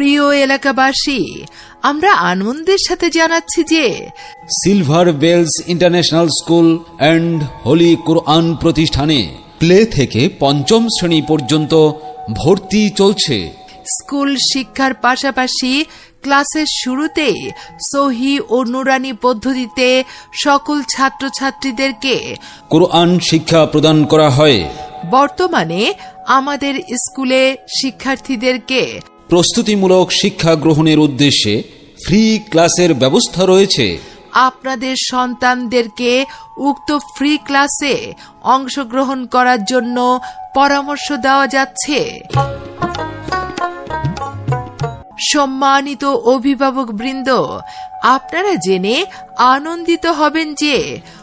প্রিয় এলাকাবাসী আমরা আনন্দের সাথে জানাচ্ছি যে silver bells international school and holy কোরআন প্রতিষ্ঠানে প্লে থেকে পঞ্চম শ্রেণি পর্যন্ত ভর্তি চলছে। স্কুল শিক্ষার পাশাপাশি ক্লাসের শুরুতে সহি ও নুরানি পদ্ধতিতে সকল ছাত্রছাত্রীদেরকে কোরআন শিক্ষা প্রদান করা হয়। বর্তমানে আমাদের স্কুলে শিক্ষার্থীদেরকে প্রস্তুতিমূলক শিক্ষা গ্রহণের উদ্দেশ্যে ফ্রি ক্লাসের ব্যবস্থা রয়েছে। আপনাদের সন্তানদেরকে উক্ত ফ্রি ক্লাসে অংশগ্রহণ করার জন্য পরামর্শ দেওয়া যাচ্ছে। সম্মানিত অভিভাবক বৃন্দ আপনারা জেনে আনন্দিত হবেন যে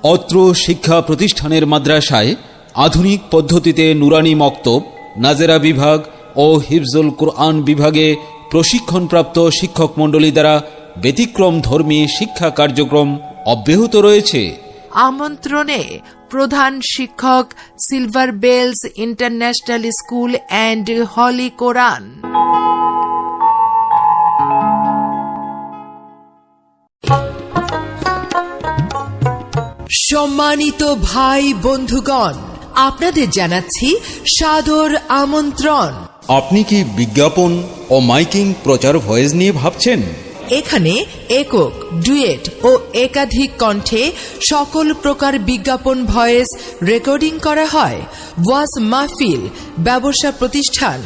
অত্র শিক্ষা প্রতিষ্ঠানের মাদ্রাসায় আধুনিক পদ্ধতিতে নুরানি মক্তব নাজেরা বিভাগ ও হিফজুল কোরআন বিভাগে প্রশিক্ষণপ্রাপ্ত শিক্ষক মণ্ডলী দ্বারা ব্যতিক্রম ধর্মী শিক্ষা কার্যক্রম অব্যাহত রয়েছে। আমন্ত্রণে প্রধান শিক্ষক silver bells international school and holy কোরআন। সম্মানিত ভাই বন্ধুগণ আপনাদের জানাচ্ছি সাদর আমন্ত্রণ। আপনি কি বিজ্ঞাপন ও মাইকিং প্রচার ভয়েস নিয়ে ভাবছেন? এখানে একক, ডুয়েট ও একাধিক কণ্ঠে সকল প্রকার বিজ্ঞাপন ভয়েস রেকর্ডিং করা হয়। ওয়াজ মাহফিল, ব্যবসা প্রতিষ্ঠান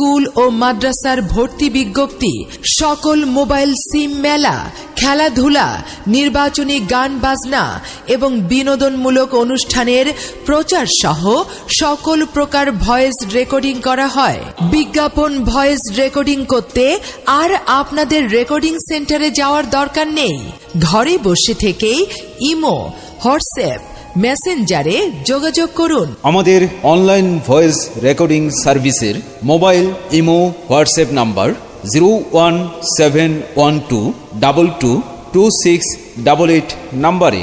স্কুল ও মাদ্রাসার ভর্তি বিজ্ঞপ্তি, সকল মোবাইল সিম মেলা, খেলাধুলা, নির্বাচনী গান বাজনা এবং বিনোদনমূলক অনুষ্ঠানের প্রচার সহ সকল প্রকার ভয়েস রেকর্ডিং করা হয়। বিজ্ঞাপন ভয়েস রেকর্ডিং করতে আর আপনাদের রেকর্ডিং সেন্টারে যাওয়ার দরকার নেই। ঘরে বসে থেকেই ইমো, হোয়াটসঅ্যাপ মেসেঞ্জারে যোগাযোগ করুন। আমাদের অনলাইন ভয়েস রেকর্ডিং সার্ভিসের mobile imo WhatsApp number zero one seven one two double two two six double eight নাম্বারে